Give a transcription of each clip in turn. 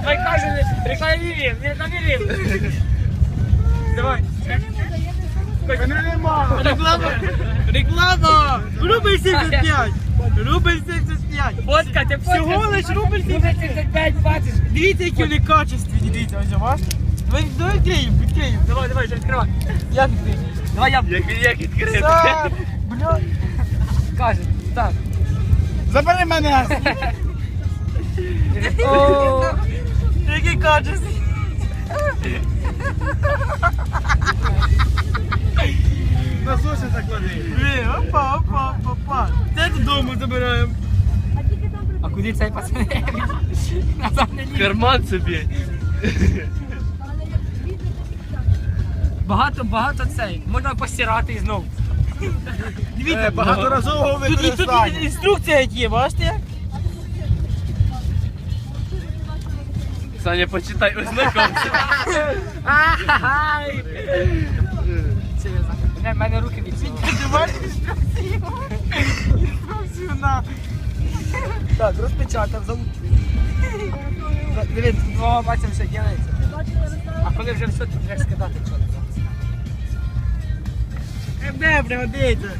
Давай каже, рекламірів, рекламірів. Давай. Мене нема. Реклама! Реклама! Рубль 75! Рубль 75! Фотка, ти Всього лиш рубль 75 бачиш. Дивіться, які вони качественні, дивіться, ось бачите? Давай, давай відкриємо, відкриємо. Давай, давай, вже відкривай. Я відкрию. Давай я Як, як відкрити? Бля. кажу. Так. Забери мене. О, Які качественні. На суші заклади. Блін, опа, опа, опа, опа. Це додому забираємо. А куди цей пацан? Назад не ліз. Карман собі. Багато, багато цей. Можна постирати і знову. Е, Багаторазового Тут, тут, тут використання. інструкція є, бачите? як? Саня, почитай, ознакомся. У мене руки від цього. Інструкцію? Інструкцію на... Так, розпечатав, залупив. Дивіться, двома пальцями все ділається. А коли вже все, то вже скидати чорт. Де пригодиться?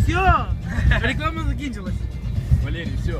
Все, реклама закінчилась. Валерій, все.